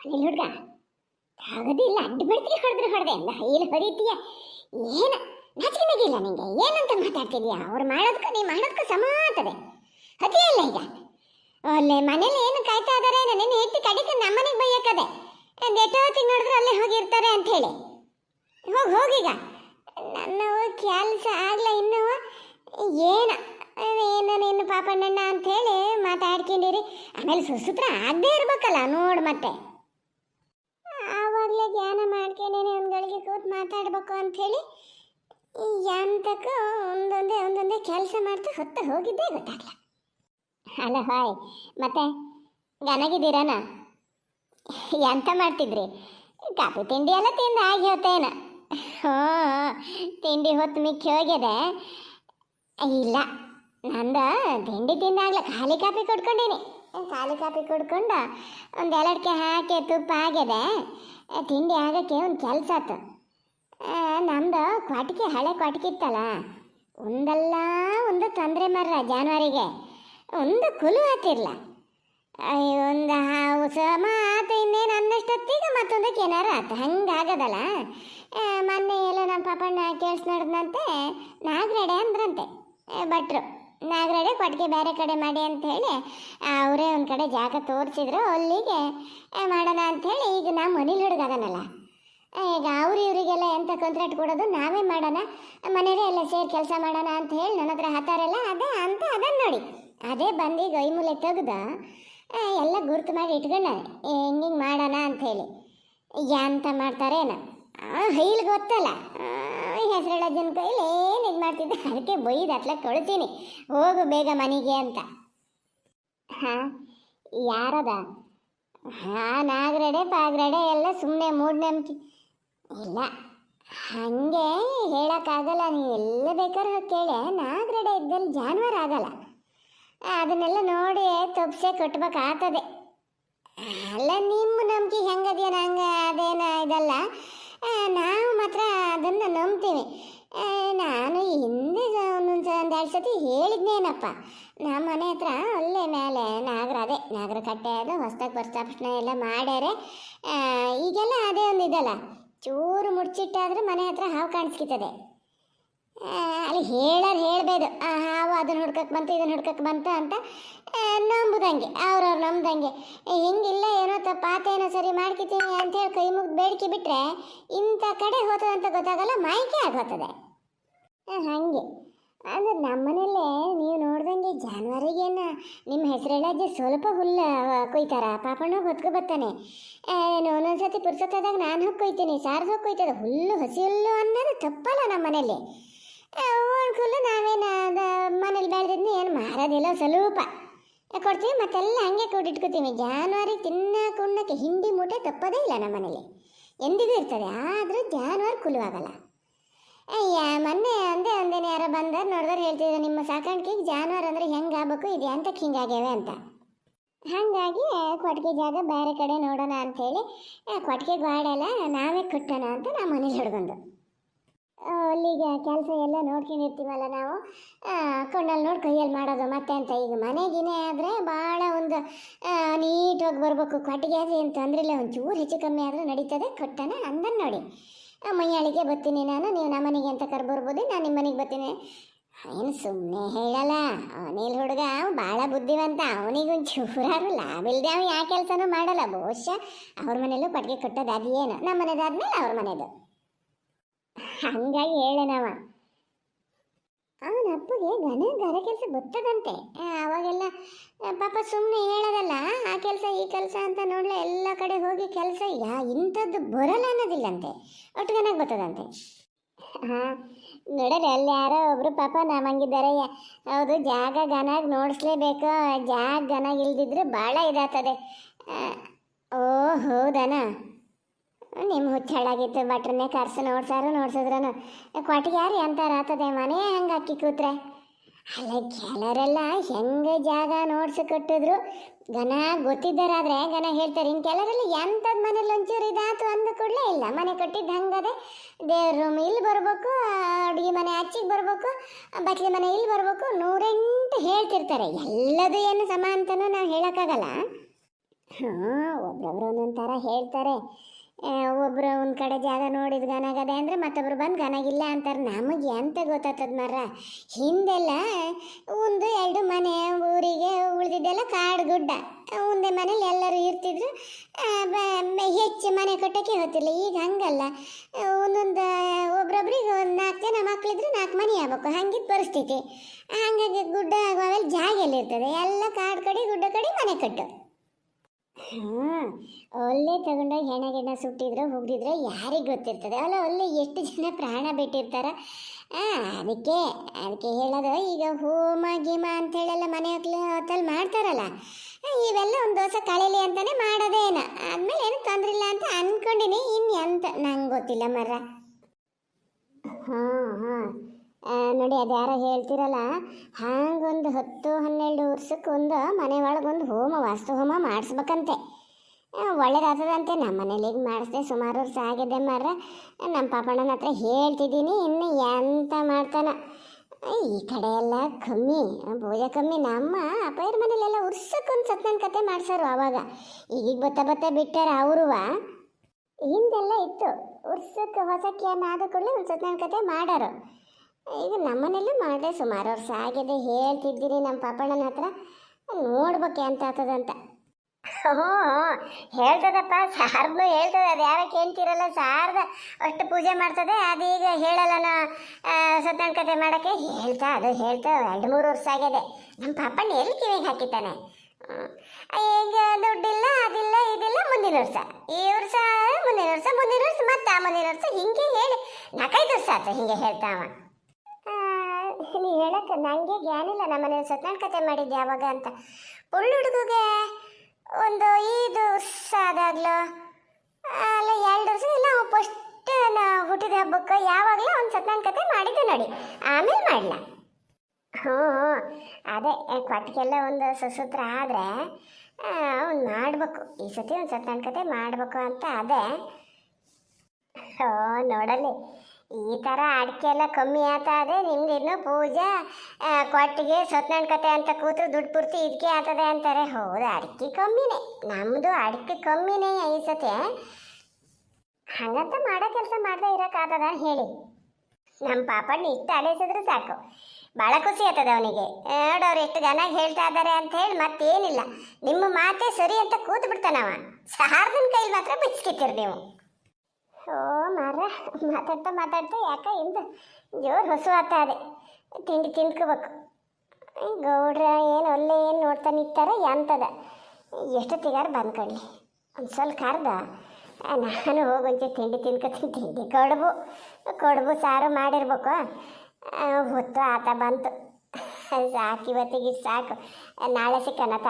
ಅಲ್ಲಿ ಹುಡುಗ ಆಗೋದಿಲ್ಲ ಅಡ್ಡ ಬಡ್ತಿಗೆ ಹೊಡೆದ್ರೆ ಹೊಡೆದೆ ಅಲ್ಲ ಇಲ್ಲಿ ಹೊರೀತೀಯ ಏನ ನಾಚಿಕೆನಾಗಿಲ್ಲ ನಿಂಗೆ, ಏನಂತ ಮಾತಾಡ್ತಿದ್ಯಾ? ಅವ್ರು ಮಾಡೋದಕ್ಕೂ ನೀ ಮಾಡೋದಕ್ಕೂ ಸಮ ಆಗ್ತದೆ ಅಲ್ಲ ಈಗ. ಅಲ್ಲೇ ಮನೇಲಿ ಏನು ಕಾಯ್ತಾ ಇದಾರೆ? ನನ್ನ ಹೆತ್ತಿ ಕಡಿಕೆ ನಮ್ಮನೆಗೆ ಬೈಯಕ್ಕದೆ ಒಂದು ಎಷ್ಟೊತ್ತಿಗೆ ನೋಡಿದ್ರೆ ಅಲ್ಲೇ ಹೋಗಿರ್ತಾರೆ ಅಂತ ಹೇಳಿ. ಹೋಗಿ ಹೋಗೀಗ ನನ್ನ ಕೆಲಸ ಆಗಲ್ಲ ಇನ್ನು ಏನ, ಏನು ನಿನ್ನ ಪಾಪಣ್ಣಣ್ಣ ಅಂತ ಹೇಳಿ ಮಾತಾಡ್ಕೊಂಡಿರಿ. ಆಮೇಲೆ ಸುಸೂತ್ರ ಆಗದೇ ಇರಬೇಕಲ್ಲ, ನೋಡು ಮತ್ತೆ. ಹೇಳಿ ಅಂಥೇಳಿ ಯಾಂತಕ್ಕೂ ಒಂದೊಂದೇ ಒಂದೊಂದೇ ಕೆಲಸ ಮಾಡ್ತಾ ಹೊತ್ತ ಹೋಗಿದ್ದೇ ಗೊತ್ತಾಗಲ್ಲ ಅಲ್ಲ ಹಾಯ್. ಮತ್ತೆ ಗನಗಿದ್ದೀರನ ಎಂತ ಮಾಡ್ತಿದ್ರಿ? ಕಾಫಿ ತಿಂಡಿ ಎಲ್ಲ ತಿಂದು ಆಗಿ ಹೋತೇನ. ಹ್ಞೂ ತಿಂಡಿ ಹೊತ್ತು ಮಿಕ್ಕಿ ಹೋಗಿದೆ. ಇಲ್ಲ ನಂದು ತಿಂಡಿ ತಿಂದಾಗ್ಲ ಖಾಲಿ ಕಾಫಿ ಕೊಡ್ಕೊಂಡೀನಿ. ಖಾಲಿ ಕಾಫಿ ಕುಡ್ಕೊಂಡು ಒಂದು ಎರಡಕ್ಕೆ ಹಾಕಿ ತುಪ್ಪ ಆಗಿದೆ ತಿಂಡಿ ಆಗಕ್ಕೆ ಒಂದು ಕೆಲಸ ಆತು. ಆ, ನಮ್ದು ಕ್ವಾಟಿಕೆ ಹಳೆ ಕ್ವಾಟಿಕೆ ಇತ್ತಲ್ಲ, ಒಂದಲ್ಲ ಒಂದು ತೊಂದರೆ ಮರ್ರ ಜಾನುವಾರಿಗೆ, ಒಂದು ಕುಲು ಹತ್ತಿರಲ್ಲ ಒಂದು ಹಾವು ಸಮ ಆತ ಇನ್ನೇನು ಅನ್ನಷ್ಟೊತ್ತಿಗೆ ಮತ್ತೊಂದಕ್ಕೆ ಏನಾರ ಆತ ಹಂಗಾಗದಲ್ಲ ಮೊನ್ನೆ ಎಲ್ಲ ನಮ್ಮ ಪಾಪಣ್ಣ ಕೇಳಿಸ್ ನೋಡಿದಂತೆ ನಾಗರಡೆ ಅಂದ್ರಂತೆ. ಭಟ್ರು, ನಾಗರಡೆ ಕೊಟ್ಟಿಗೆ ಬೇರೆ ಕಡೆ ಮಾಡಿ ಅಂತ ಹೇಳಿ, ಅವರೇ ಒಂದು ಕಡೆ ಜಾಗ ತೋರಿಸಿದ್ರು, ಅಲ್ಲಿಗೆ ಮಾಡೋಣ ಅಂಥೇಳಿ ಈಗ ನಾ ಮನೇಲಿ ಹುಡುಗ ಅದನಲ್ಲ. ಈಗ ಅವ್ರು ಇವರಿಗೆಲ್ಲ ಎಂಥ ಕಾಂಟ್ರಾಕ್ಟ್ ಕೊಡೋದು ನಾವೇ ಮಾಡೋಣ, ಮನೆಯಲ್ಲೇ ಎಲ್ಲ ಸೇರಿ ಕೆಲಸ ಮಾಡೋಣ ಅಂತ ಹೇಳಿ ನನ್ನ ಹತ್ರ ಹತ್ತಾರಲ್ಲ ಅದೇ ಅಂತ ಅದನ್ನು ನೋಡಿ. ಅದೇ ಬಂದು ಈಗ ಮೂಲೆ ತೆಗ್ದು ಎಲ್ಲ ಗುರುತು ಮಾಡಿ ಇಟ್ಕೊಂಡ ಹಿಂಗೆ ಮಾಡೋಣ ಅಂಥೇಳಿ ಎಂತ ಮಾಡ್ತಾರೇನ? ಹೈಲ್ ಗೊತ್ತಲ್ಲ. ಹೆಸರಳಜ್ಜನ ಕೈಲಿ ಏನು ಇದು ಮಾಡ್ತಿದ್ದೆ? ಅದಕ್ಕೆ ಬೈದು ಅಟ್ಲ ಕಳ್ತೀನಿ ಹೋಗು ಬೇಗ ಮನೆಗೆ ಅಂತ. ಹಾಂ, ಯಾರದ? ಹಾಂ, ನಾಗರಡೆ, ಪಾಗ್ರಡೆ ಎಲ್ಲ ಸುಮ್ಮನೆ ಮೂಢನಂಬಿಕೆ ಇಲ್ಲ, ಹಾಗೆ ಹೇಳೋಕ್ಕಾಗಲ್ಲ, ನೀವು ಎಲ್ಲ ಬೇಕಾದ್ರೂ ಕೇಳಿ. ನಾಗರಡೆ ಇದ್ದಲ್ಲಿ ಜಾನುವಾರು ಆಗಲ್ಲ. ಅದನ್ನೆಲ್ಲ ನೋಡಿ ತಪ್ಸೆ ಕಟ್ಬೇಕಾಗ್ತದೆ. ಅಲ್ಲ, ನಿಮ್ಮ ನಂಬಿಕೆ ಹೆಂಗದೇನ ಹಂಗೆ ಅದೇನ ಇದಲ್ಲ. ನಾವು ಮಾತ್ರ ಅದನ್ನು ನಂಬ್ತೀವಿ. ನಾನು ಹಿಂದೆ ಒಂದೊಂದು ಒಂದು ಎರಡು ಸತಿ ಹೇಳಿದ್ನೇನಪ್ಪ. ನಮ್ಮ ಮನೆ ಹತ್ರ ಅಲ್ಲೇ ಮೇಲೆ ನಾಗರ ಅದೇ ನಾಗರ ಕಟ್ಟೆ ಅದು ಹೊಸ್ದಾಗಿ ಪ್ರಸ್ತಾಪನೆ ಎಲ್ಲ ಮಾಡ್ಯಾರೆ. ಈಗೆಲ್ಲ ಅದೇ ಒಂದು ಇದಲ್ಲ. ಚೂರು ಮುಡ್ಚಿಟ್ಟಾದರೂ ಮನೆ ಹತ್ರ ಹಾವು ಕಾಣಿಸ್ಕಿತದೆ. ಅಲ್ಲಿ ಹೇಳೋರು ಹೇಳಬೇದು. ಆ, ಹಾವು ಅದನ್ನ ಹುಡ್ಕಕ್ಕೆ ಬಂತು ಇದನ್ನ ಹುಡ್ಕಕ್ಕೆ ಬಂತು ಅಂತ ನಂಬುದಂಗೆ, ಅವ್ರವ್ರು ನಂಬ್ದಂಗೆ. ಹಿಂಗಿಲ್ಲ, ಏನೋ ತಪ್ಪಾತೇನೋ ಸರಿ ಮಾಡ್ಕಿತೀನಿ ಅಂತ ಹೇಳಿ ಕೈ ಮುಗ್ದು ಬೇಡಿಕೆ ಬಿಟ್ಟರೆ ಇಂಥ ಕಡೆ ಹೋತದಂತ ಗೊತ್ತಾಗಲ್ಲ ಮಾಹಿತಿ ಆಗೋತದೆ. ಹಾಗೆ. ಅದು ಮನೆಯಲ್ಲೇ ನೀವು ನೋಡ್ದಂಗೆ ಜಾನುವಾರಿಗೇನ ನಿಮ್ಮ ಹೆಸರೆಲ್ಲ ಸ್ವಲ್ಪ ಹುಲ್ಲು ಕೊಯ್ತಾರ? ಪಾಪಣ್ಣ ಹೊತ್ಕೊ ಬರ್ತಾನೆ. ಏನು ಒಂದೊಂದ್ಸತಿ ಪುರ್ಸತ್ತಾದಾಗ ನಾನು ಹೋಗಿ ಕೊಯ್ತೀನಿ ಸಾರ್ದು ಹೋಗಿ ಕೊಯ್ತದೆ ಹುಲ್ಲು, ಹಸಿ ಹುಲ್ಲು ಅನ್ನೋದು ತಪ್ಪಲ್ಲ ನಮ್ಮ ಮನೇಲಿ ಒಂದು ಹುಲ್ಲು ನಾವೇನು ಮನೇಲಿ ಬೆಳೆದಿದ್ನಿ ಏನು ಮಾರೋದಿಲ್ಲ ಸ್ವಲ್ಪ. ಕೊಡ್ತೀವಿ, ಮತ್ತೆಲ್ಲ ಹಂಗೆ ಕೂಡಿಟ್ಕೋತೀವಿ. ಜಾನುವಾರಿಗೆ ತಿನ್ನಕ್ಕೆ ಉಣ್ಣಕ್ಕೆ ಹಿಂಡಿ ಮೂಟೆ ತಪ್ಪದೇ ಇಲ್ಲ ನಮ್ಮ ಮನೇಲಿ ಎಂದಿಗೂ ಇರ್ತದೆ, ಆದರೂ ಜಾನುವಾರು ಕುಲುವಾಗಲ್ಲ. ಯಾರೋ ಬಂದರು ನೋಡಿದ್ರೆ ಹೇಳ್ತಿದ್ರು, ನಿಮ್ಮ ಸಾಕಾಣಿಕೆಗೆ ಜಾನುವಾರು ಅಂದರೆ ಹೆಂಗೆ ಆಗ್ಬೇಕು, ಇದು ಅಂತಕ್ಕೆ ಹಿಂಗಾಗ್ಯಾವೆ ಅಂತ. ಹಾಗಾಗಿ ಕೊಟ್ಟಿಗೆ ಜಾಗ ಬೇರೆ ಕಡೆ ನೋಡೋಣ ಅಂಥೇಳಿ ಕೊಟ್ಟಿಗೆ ಗಾಡೆಲ್ಲ ನಾವೇ ಕಟ್ಟೋಣ ಅಂತ ನಮ್ಮ ಮನೇಲಿ ಹಿಡ್ಕೊಂಡು ಅಲ್ಲಿಗೆ ಕೆಲಸ ಎಲ್ಲ ನೋಡ್ಕೊಂಡಿರ್ತೀವಲ್ಲ ನಾವು ಕೊಂಡಲ್ಲಿ ನೋಡಿ ಕೈಯಲ್ಲಿ ಮಾಡೋದು ಮತ್ತೆ ಅಂತ. ಈಗ ಮನೆಗಿನೇ ಆದರೆ ಭಾಳ ಒಂದು ನೀಟಾಗಿ ಬರಬೇಕು. ಕೊಟ್ಟಿಗೆ ಆದರೆ ಏನು ತೊಂದರೆ ಇಲ್ಲ ಒಂಚೂರು ಚೂರು ಹೆಚ್ಚು ಕಮ್ಮಿ ಆದರೆ ನಡೀತದೆ, ಕೊಟ್ಟಣ ಅಂದನ್ ನೋಡಿ. ಮೈಯಾಳಿಗೆ ಬರ್ತೀನಿ ನಾನು. ನೀವು ನಮ್ಮ ಮನೆಗೆ ಅಂತ ಕರ್ಬರ್ಬೋದು ನಾನು ನಿಮ್ಮ ಮನೆಗೆ ಬರ್ತೀನಿ. ಏನು ಸುಮ್ಮನೆ ಹೇಳಲ್ಲ. ಅವನಿಲ್ ಹುಡುಗ ಭಾಳ ಬುದ್ಧಿವಂತ. ಅವನಿಗೊಂದು ಚೂರಾರು ಲಾಭ ಇಲ್ಲದೆ ಅವ್ನು ಯಾವ ಕೆಲಸನೂ ಮಾಡಲ್ಲ. ಬಹುಶಃ ಅವ್ರ ಮನೇಲೂ ಪಟ್ಟಿಗೆ ಕಟ್ಟೋದು ಅದೇನು. ನಮ್ಮ ಮನೆದಾದ್ಮೇಲೆ ಅವ್ರ ಮನೆದು. ಹಂಗಾಗಿ ಹೇಳನವ ಅಪ್ಪಗೆ ಘನ ಗರ ಕೆಲಸ ಗೊತ್ತದಂತೆ. ಅವಾಗೆಲ್ಲ ಪಾಪ ಸುಮ್ಮನೆ ಹೇಳೋದಲ್ಲ, ಆ ಕೆಲಸ ಈ ಕೆಲಸ ಅಂತ ನೋಡಲೇ ಎಲ್ಲ ಕಡೆ ಹೋಗಿ ಕೆಲಸ ಯಾ, ಇಂಥದ್ದು ಬರಲ್ಲ ಅನ್ನೋದಿಲ್ಲಂತೆ. ಒಟ್ಟು ಗನಾಗ ಬರ್ತದಂತೆ ಹಾಂ, ನೋಡೋರಿ, ಅಲ್ಲಿ ಯಾರೋ ಒಬ್ಬರು ಪಾಪ ನಮ್ಮಂಗಿದ್ದಾರೆ. ಹೌದು, ಜಾಗ ಗನಾಗಿ ನೋಡಿಸ್ಲೇಬೇಕು. ಜಾಗ ಗನಾಗಿ ಇಲ್ದಿದ್ರೆ ಭಾಳ ಇದಾಗ್ತದೆ ಓ, ಹೌದನ? ನಿಮ್ಮ ಹುಚ್ಚಾಳಾಗಿತ್ತು ಭಟ್ರನ್ನೇ ಕರ್ಸು, ನೋಡ್ಸಾರು, ನೋಡ್ಸಿದ್ರನು. ಕೊಟ್ಟಿಗೆ ಯಾರು ಎಂತಾರ ಆತದೆ? ಮನೆ ಹಂಗೆ ಅಕ್ಕಿ ಕೂತ್ರೆ? ಅಲ್ಲ ಕೆಲರೆಲ್ಲ ಹೆಂಗೆ ಜಾಗ ನೋಡ್ಸಿ ಕೊಟ್ಟಿದ್ರು. ಗನ ಗೊತ್ತಿದ್ದಾರಾದ್ರೆ ಗನ ಹೇಳ್ತಾರೆ. ಇನ್ನು ಕೆಲವರೆಲ್ಲ ಎಂಥದ್ದು ಮನೇಲಿ ಒಂಚೂರು ಇದಾತು ಅಂದ ಕೂಡಲೇ ಇಲ್ಲ. ಮನೆ ಕಟ್ಟಿದ್ದು ಹಂಗದೆ ದೇವ್ರ ರೂಮ್ ಇಲ್ಲಿ ಬರಬೇಕು ಅಡುಗೆ ಮನೆ ಅಚ್ಚಿಗೆ ಬರಬೇಕು ಬಟ್ಲಿ ಮನೆ ಇಲ್ಲಿ ಬರಬೇಕು, ನೂರೆಂಟು ಹೇಳ್ತಿರ್ತಾರೆ. ಎಲ್ಲದು ಏನು ಸಮ ಅಂತನೂ ನಾವು ಹೇಳೋಕ್ಕಾಗಲ್ಲ. ಹಾಂ ಒಬ್ಬೊಬ್ರು ಒಂದೊಂದು ಥರ ಹೇಳ್ತಾರೆ. ಒಬ್ರು ಒಂದು ಕಡೆ ಜಾಗ ನೋಡಿದ ಗನಾಗದೆ ಅಂದರೆ ಮತ್ತೊಬ್ರು ಬಂದು ಗನಾಗಿಲ್ಲ ಅಂತಾರೆ. ನಮಗೆ ಎಂತ ಗೊತ್ತಾಗ್ತದ ಮರ ಹಿಂದೆಲ್ಲ ಒಂದು ಎರಡು ಮನೆ, ಊರಿಗೆ ಉಳಿದಿದ್ದೆಲ್ಲ ಕಾಡು ಗುಡ್ಡ. ಒಂದೇ ಮನೇಲಿ ಎಲ್ಲರೂ ಇರ್ತಿದ್ರು. ಹೆಚ್ಚು ಮನೆ ಕಟ್ಟೋಕ್ಕೆ ಗೊತ್ತಿಲ್ಲ ಈಗ ಹಂಗಲ್ಲ. ಒಂದೊಂದು, ಒಬ್ರೊಬ್ರಿಗೆ ಒಂದು ನಾಲ್ಕು ಜನ ಮಕ್ಕಳಿದ್ರೆ ನಾಲ್ಕು ಮನೆ ಆಗ್ಬೇಕು. ಹಂಗಿದ್ದ ಪರಿಸ್ಥಿತಿ. ಹಂಗಾಗಿ ಗುಡ್ಡ ಆಗುವಾಗಲ್ಲಿ ಜಾಗ ಎಲ್ಲಿರ್ತದೆ ಎಲ್ಲ ಕಾಡು ಕಡೆ, ಗುಡ್ಡ ಕಡೆ ಮನೆ ಕಟ್ಟು. ಹಾಂ ಒಳ್ಳೆ ತಗೊಂಡೋಗಿ ಹೆಣ್ಣ ಗಿಣ ಸುಟ್ಟಿದ್ರೆ ಹೋಗಿದ್ರೆ ಯಾರಿಗೆ ಗೊತ್ತಿರ್ತದೆ? ಅಲ್ಲ ಒಳ್ಳೆ ಎಷ್ಟು ಜನ ಪ್ರಾಣ ಬಿಟ್ಟಿರ್ತಾರ? ಅದಕ್ಕೆ ಅದಕ್ಕೆ ಹೇಳೋದು ಈಗ ಹೋಮ ಗೀಮ ಅಂತೇಳೆಲ್ಲ ಮನೆ ಹೊತ್ತಲ್ಲಿ ಮಾಡ್ತಾರಲ್ಲ? ಇವೆಲ್ಲ ಒಂದು ದೋಸೆ ಕಳೀಲಿ ಅಂತಾನೆ ಮಾಡೋದೇನ? ಆದ್ಮೇಲೆ ಏನು ತೊಂದ್ರೆ ಇಲ್ಲ ಅಂತ ಅನ್ಕೊಂಡಿನಿ ಇನ್ನು ಎಂತ ನಂಗೆ ಗೊತ್ತಿಲ್ಲ ಮರ ಹಾಂ ಹಾಂ ನೋಡಿ, ಅದು ಯಾರೋ ಹೇಳ್ತಿರಲ್ಲ ಹಾಂಗೊಂದು ಹತ್ತು, ಹನ್ನೆರಡು ವರ್ಷಕ್ಕೆ ಒಂದು ಮನೆ ಒಳಗೊಂದು ಹೋಮ, ವಾಸ್ತು ಹೋಮ ಮಾಡಿಸ್ಬೇಕಂತೆ. ಒಳ್ಳೇದಾಗ್ತದಂತೆ ನಮ್ಮ ಮನೇಲಿ ಈಗ ಮಾಡಿಸ್ದೆ, ಸುಮಾರು ವರ್ಷ ಆಗಿದೆ ಮಾರ ನಮ್ಮ ಪಾಪಣ್ಣನ ಹತ್ರ ಹೇಳ್ತಿದ್ದೀನಿ, ಇನ್ನು ಎಂತ ಮಾಡ್ತಾನ? ಈ ಕಡೆ ಎಲ್ಲ ಕಮ್ಮಿ ಪೂಜೆ ಕಮ್ಮಿ. ನಮ್ಮ ಅಪ್ಪಯ್ಯರ ಮನೇಲೆಲ್ಲ ಉರ್ಸಕ್ಕೊಂದು ಸತ್ನ ಕತೆ ಮಾಡ್ಸೋರು ಆವಾಗ ಈಗ ಬತ್ತ ಬತ್ತ ಬಿಟ್ಟಾರ ಅವರುವ. ಹಿಂದೆಲ್ಲ ಇತ್ತು. ಉರ್ಸಕ್ಕೆ ಹೊಸಕ್ಕೆ ಆದ ಕೂಡಲೇ, ಒಂದು ಸತ್ನ ಕತೆ ಮಾಡೋರು. ಈಗ ನಮ್ಮನೇಲೂ ಮಾಡಿದೆ ಸುಮಾರು ವರ್ಷ. ಆಗಿದೆ ಹೇಳ್ತಿದ್ದೀರಿ ನಮ್ಮ ಪಾಪಣ್ಣನ ಹತ್ರ. ನೋಡ್ಬೇಕೆ ಅಂತ ಆಗ್ತದಂತ. ಹ್ಞೂ ಹೇಳ್ತದಪ್ಪ, ಸಾರ್ದು ಹೇಳ್ತದೆ. ಅದು ಯಾರ ಕೇಳ್ತಿರಲ್ಲ, ಸಾರ್ದ ಅಷ್ಟು ಪೂಜೆ ಮಾಡ್ತದೆ. ಅದೀಗ ಹೇಳಲ್ಲ ಸತ್ಯನ ಕತೆ ಮಾಡೋಕ್ಕೆ. ಹೇಳ್ತಾ, ಅದು ಹೇಳ್ತಾ ಎರಡು ಮೂರು ವರ್ಷ ಆಗಿದೆ. ನಮ್ಮ ಪಾಪಣ್ಣ ಎಲ್ಲಿ ಕಿವಿಗೆ ಹಾಕಿದ್ದಾನೆ. ಈಗ ದುಡ್ಡಿಲ್ಲ, ಅದಿಲ್ಲ, ಇದಿಲ್ಲ, ಮುಂದಿನ ವರ್ಷ. ಈ ವರ್ಷ ಮುಂದಿನ ವರ್ಷ ಮುಂದಿನ ವರ್ಷ, ಮತ್ತೆ ಆ ಮುಂದಿನ ವರ್ಷ ಹಿಂಗೆ ಹೇಳಿ ನಾಲ್ಕೈದು ವರ್ಷ ಆಯ್ತು ಹಿಂಗೆ ಹೇಳ್ತಾವ ನೀ ಹೇಳಕ್ಕೆ ನನಗೆ ಜ್ಞಾನಿಲ್ಲ ನಮ್ಮನೆ ಸತ್ಯನ ಕತೆ ಮಾಡಿದ್ದೆ ಯಾವಾಗ ಅಂತ. ಪುಳ್ಳು ಹುಡುಗಗೆ ಒಂದು ಐದು ವರ್ಷ ಆದಾಗ್ಲೂ, ಅಲ್ಲ, ಎರಡು ವರ್ಷ ಇಲ್ಲ ಫಸ್ಟ್ ಹುಟ್ಟಿದ ಹಬ್ಬಕ್ಕೆ ಯಾವಾಗಲೂ ಒಂದು ಸತ್ಯನ ಕತೆ ಮಾಡಿದ್ದೆ ನೋಡಿ, ಆಮೇಲೆ ಮಾಡಲ. ಹ್ಞೂ ಅದೇ ಕೊಟ್ಟಿಗೆಲ್ಲ ಒಂದು ಸುಸೂತ್ರ ಆದರೆ ಅವ್ನು ಮಾಡಬೇಕು, ಈ ಸತಿ ಒಂದು ಸತ್ಯನ ಕತೆ ಮಾಡಬೇಕು ಅಂತ ಅದೇ. ಓ ನೋಡಲಿ ಈ ಥರ ಅಡಿಕೆ ಎಲ್ಲ ಕಮ್ಮಿ ಆತದೆ ನಿಮ್ದು ಇನ್ನೂ ಪೂಜೆ ಕೊಟ್ಟಿಗೆ ಸತ್ನಾಣ್ ಕತೆ ಅಂತ ಕೂತ್ರು ದುಡ್ಡು ಪೂರ್ತಿ ಇದಕ್ಕೆ ಆಗ್ತದೆ ಅಂತಾರೆ. ಹೌದು, ಅಡಿಕೆ ಕಮ್ಮಿನೇ. ನಮ್ಮದು ಅಡಿಕೆ ಕಮ್ಮಿನೇ ಈ ಸತಿ. ಹಂಗಂತ ಮಾಡೋ ಕೆಲಸ ಮಾಡದೆ ಇರೋಕ್ಕಾಗದ ಹೇಳಿ. ನಮ್ಮ ಪಾಪಣ್ಣ ಇಷ್ಟ ಅಲೈಸಿದ್ರೆ ಸಾಕು. ಭಾಳ ಖುಷಿ ಆಗ್ತದೆ ಅವನಿಗೆ. ನೋಡೋರು ಎಷ್ಟು ಜನ ಹೇಳ್ತಾ ಇದ್ದಾರೆ ಅಂತ ಹೇಳಿ ಮತ್ತೇನಿಲ್ಲ. ನಿಮ್ಮ ಮಾತೇ ಸರಿ ಅಂತ ಕೂತು ಬಿಡ್ತಾನವ ಸಾರ್ದನ ಕೈಲಿ ಮಾತ್ರ ಬಿಚ್ಕಿತ್ತೀರಿ ನೀವು. ಓ ಮಾರ ಮಾತಾಡ್ತಾ ಮಾತಾಡ್ತಾ ಯಾಕ ಇಂದ ಜೋರು ಹೊಸು ಇದೆ ತಿಂಡಿ ತಿನ್ಕೋಬೇಕು ಗೌಡ್ರ, ಏನು ಒಳ್ಳೆ ಏನು ನೋಡ್ತಾ ನಿಂತಾರ? ಎಂತದ? ಎಷ್ಟೊತ್ತಿಗಾರ ಬಂದ್ಕೊಳ್ಳಿ ಒಂದು ಸ್ವಲ್ಪ ಕರ್ದ. ನಾನು ಹೋಗಿ ಒಂಚೂರು ತಿಂಡಿ ತಿನ್ಕೊತೀನಿ. ತಿಂಡಿ ಕೊಡಬು. ಕೊಡಬು, ಸಾರು ಮಾಡಿರ್ಬೇಕು. ಹೊತ್ತು ಆತ ಬಂತು. ಸಾಕು, ಇವತ್ತಿಗೆ ಸಾಕು. ನಾಳೆ ಸಿಕ್ಕನತ